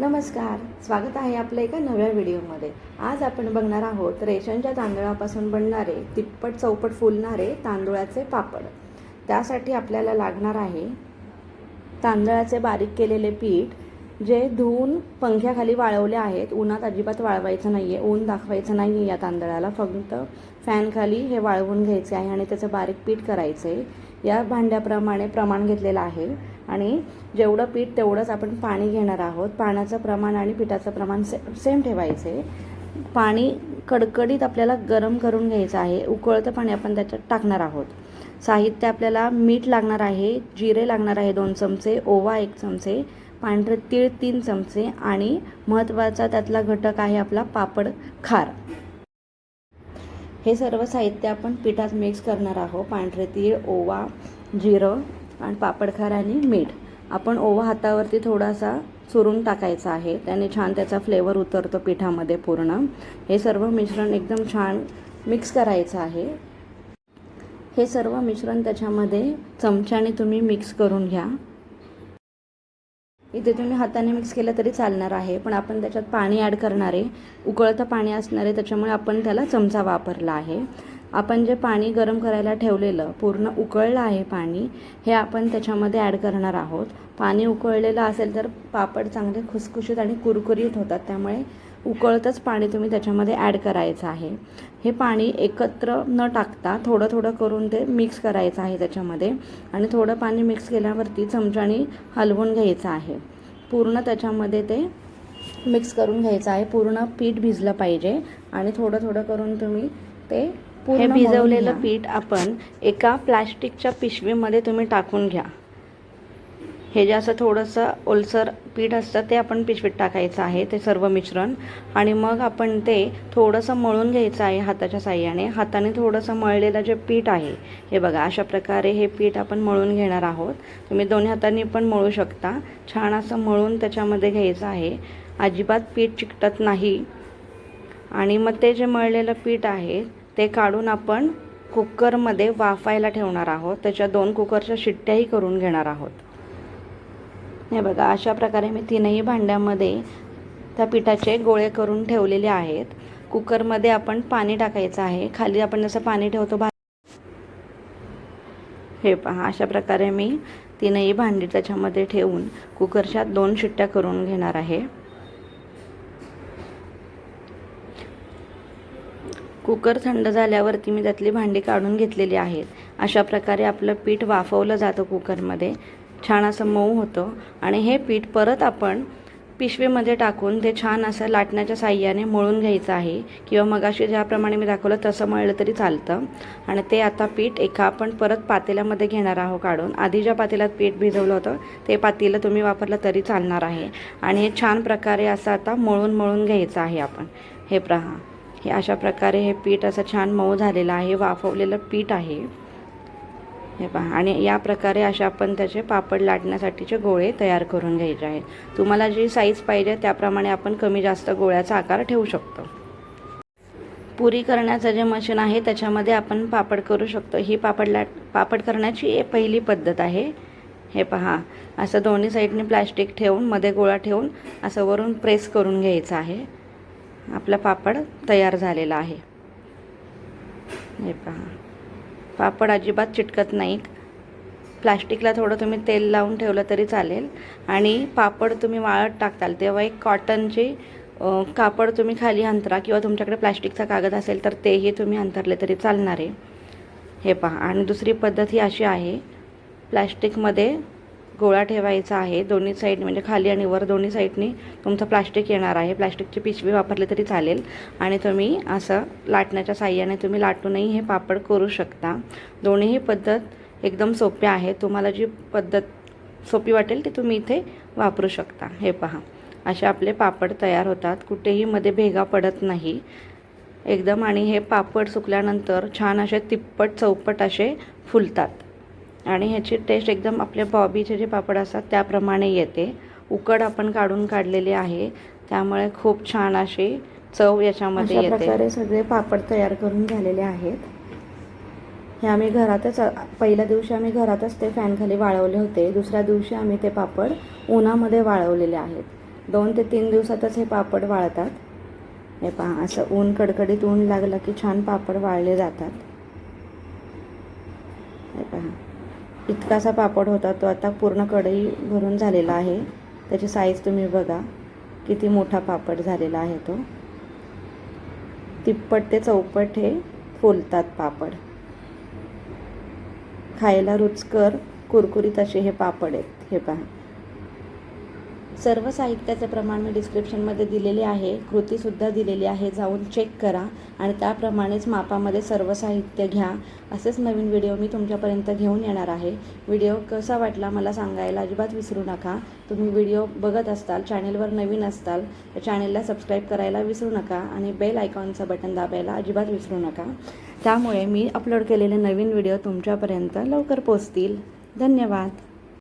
नमस्कार स्वागत आहे आपलं एका नव्या व्हिडिओमध्ये. आज आपण बघणार आहोत रेशनच्या तांदळापासून बनणारे तिप्पट चौपट फुलणारे तांदुळाचे पापड. त्यासाठी आपल्याला लागणार आहे तांदळाचे बारीक केलेले पीठ जे धुवून पंख्याखाली वाळवले आहेत. उन्हात अजिबात वाळवायचं नाही आहे ऊन दाखवायचं नाही आहे या तांदळाला. फक्त फॅनखाली हे वाळवून घ्यायचे आहे आणि त्याचं बारीक पीठ करायचं आहे या भांड्याप्रमाणे प्रमाण घेतलेलं आहे. आणि जेवढं पीठ तेवढंच आपण पाणी घेणार आहोत. पाण्याचं प्रमाण आणि पिठाचं प्रमाण से सेम ठेवायचे. पाणी कडकडीत आपल्याला गरम करून घ्यायचं आहे. उकळतं पाणी आपण त्याच्यात टाकणार आहोत. साहित्य आपल्याला मीठ लागणार आहे जिरे लागणार आहे दोन चमचे ओवा एक चमचे पांढरे तीळ तीन चमचे आणि महत्त्वाचा त्यातला घटक आहे आपला पापड खार. हे सर्व साहित्य आपण पिठात मिक्स करणार आहोत. पांढरे तीळ ओवा जिरं आणि पापडखार आणि मीठ. आपण ओवा हातावरती थोडासा चुरून टाकायचा आहे. त्याने छान त्याचा फ्लेवर उतरतो पिठामध्ये पूर्ण. हे सर्व मिश्रण एकदम छान मिक्स करायचं आहे. हे सर्व मिश्रण त्याच्यामध्ये चमच्याने तुम्ही मिक्स करून घ्या. इथे तुम्ही हाताने मिक्स केलं तरी चालणार आहे. पण आपण त्याच्यात पाणी ॲड करणारे उकळतं पाणी असणारे त्याच्यामुळे आपण त्याला चमचा वापरला आहे. आपण जे पाणी गरम करायला ठेवलेलं पूर्ण उकळलं आहे पाणी हे आपण त्याच्यामध्ये ॲड करणार आहोत. पाणी उकळलेलं असेल तर पापड चांगले खुसखुशीत आणि कुरकुरीत होतात. त्यामुळे उकळतच पाणी तुम्ही त्याच्यामध्ये ॲड करायचं आहे. हे पाणी एकत्र न टाकता थोडं थोडं करून ते मिक्स करायचं आहे त्याच्यामध्ये आणि थोडं पाणी मिक्स केल्यावरती चमच्याने हलवून घ्यायचं आहे. पूर्ण त्याच्यामध्ये ते मिक्स करून घ्यायचं आहे. पूर्ण पीठ भिजलं पाहिजे आणि थोडं थोडं करून तुम्ही ते हे भिजवलेलं पीठ आपण एका प्लॅस्टिकच्या पिशवीमध्ये तुम्ही टाकून घ्या. हे जे असं थोडंसं ओलसर पीठ असतं ते आपण पिशवीत टाकायचं आहे ते सर्व मिश्रण. आणि मग आपण ते थोडंसं मळून घ्यायचं आहे हाताच्या साह्याने. हाताने थोडंसं मळलेलं जे पीठ आहे हे बघा अशा प्रकारे हे पीठ आपण मळून घेणार आहोत. तुम्ही दोन्ही हातांनी पण मळू शकता. छान असं मळून त्याच्यामध्ये घ्यायचं आहे. अजिबात पीठ चिकटत नाही. आणि मग ते जे मळलेलं पीठ आहे ते काढून आपण कुकरमध्ये वाफायला ठेवणार आहोत. त्याच्या दोन कुकरच्या शिट्ट्याही करून घेणार आहोत. हे बघा अशा प्रकारे मी तीनही भांड्यामध्ये त्या पिठाचे गोळे करून ठेवलेले आहेत. कुकरमध्ये आपण पाणी टाकायचं आहे. खाली आपण जसं पाणी ठेवतो भा हे पहा अशा प्रकारे मी तीनही भांडी त्याच्यामध्ये ठेवून कुकरच्या दोन शिट्ट्या करून घेणार आहे. कुकर थंड झाल्यावरती मी त्यातली भांडी काढून घेतलेली आहेत. अशा प्रकारे आपलं पीठ वाफवलं जातं कुकरमध्ये. छान असं मऊ होतं. आणि हे पीठ परत आपण पिशवीमध्ये टाकून ते छान असं लाटण्याच्या साह्याने मळून घ्यायचं आहे. किंवा मगाशी ज्याप्रमाणे मी दाखवलं तसं मळलं तरी चालतं. आणि ते आता पीठ एका आपण परत पातेल्यामध्ये घेणार आहोत काढून. आधी ज्या पातेल्यात पीठ भिजवलं होतं ते पातेलं तुम्ही वापरलं तरी चालणार आहे. आणि हे छान प्रकारे असं आता मळून मळून घ्यायचं आहे आपण. हे प्रहा हे अशा प्रकारे हे पीठ असं छान मऊ झालेलं आहे वाफवलेलं पीठ आहे. हे पहा आणि या प्रकारे अशा आपण त्याचे पापड लाटण्यासाठीचे गोळे तयार करून घ्यायचे आहेत. तुम्हाला जी साईज पाहिजे त्याप्रमाणे आपण कमी जास्त गोळ्याचा आकार ठेवू शकतो. पुरी करण्याचं जे मशीन आहे त्याच्यामध्ये आपण पापड करू शकतो. ही पापड लाट पापड करण्याची एक पहिली पद्धत आहे. हे पहा असं दोन्ही साईडने प्लॅस्टिक ठेवून मध्ये गोळा ठेवून असं वरून प्रेस करून घ्यायचं आहे. आपला पापड तयार झालेला आहे. हे पहा. पापड अजिबात चिटकत नाही प्लास्टिकला थोडं तुम्ही तेल लावून ठेवलं तरी चालेल. आणि पापड तुम्ही वाळत टाकताल तेव्हा एक कॉटनची कापड तुम्ही खाली अंतरा किंवा तुमच्याकडे प्लास्टिकचा कागद असेल तर तेही तुम्ही अंतरले तरी चालणार. आहे हे पहा. आणि दुसरी पद्धत ही अशी आहे. प्लॅस्टिकमध्ये गोळा ठेवायचा आहे. दोन्ही साईड म्हणजे खाली आणि वर दोन्ही साईडनी तुमचं प्लास्टिक येणार आहे. प्लास्टिकची पिशवी वापरली तरी चालेल. आणि तुम्ही असं लाटण्याच्या साह्याने तुम्ही लाटूनही हे पापड करू शकता. दोन्हीही पद्धत एकदम सोप्या आहे. तुम्हाला जी पद्धत सोपी वाटेल ती तुम्ही इथे वापरू शकता. हे पहा. असे आपले पापड तयार होतात. कुठेही मध्ये भेगा पडत नाही. एकदम आणि हे पापड सुकल्यानंतर छान असे तिप्पट चौपट असे फुलतात. आणि ह्याची टेस्ट एकदम आपल्या बॉबीचे जे पापड असतात त्याप्रमाणे येते. उकड आपण काढून काढलेली आहे. त्यामुळे खूप छान अशी चव याच्यामध्ये येते. प्रकारे सगळे पापड तयार करून झालेले आहेत. हे आम्ही घरातच पहिल्या दिवशी आम्ही घरातच ते फॅनखाली वाळवले होते. दुसऱ्या दिवशी आम्ही ते पापड उन्हामध्ये वाळवलेले आहेत. दोन ते तीन दिवसातच हे पापड वाळतात. हे पहा असं ऊन कडकडीत ऊन लागलं की छान पापड वाळले जातात. हे पहा. इतकासा पापड होता तो आता पूर्ण कढई भरून झालेला आहे. त्याची साईज तुम्ही बघा किती मोठा पापड झालेला आहे तो. तिप्पट ते चौपट हे फुलतात पापड. खायला रुचकर कुरकुरीत असे हे पापड आहेत हे पहा. सर्व साहित्याचे प्रमाण मी डिस्क्रिप्शनमध्ये दिलेले आहे. कृतीसुद्धा दिलेली आहे. जाऊन चेक करा आणि त्याप्रमाणेच मापामध्ये सर्व साहित्य घ्या. असेच नवीन व्हिडिओ मी तुमच्यापर्यंत घेऊन येणार आहे. व्हिडिओ कसा वाटला मला सांगायला अजिबात विसरू नका. तुम्ही व्हिडिओ बघत असताल चॅनेलवर नवीन असताल तर चॅनेलला सबस्क्राईब करायला विसरू नका आणि बेल आयकॉनचं बटन दाबायला अजिबात विसरू नका. त्यामुळे मी अपलोड केलेले नवीन व्हिडिओ तुमच्यापर्यंत लवकर पोचतील धन्यवाद.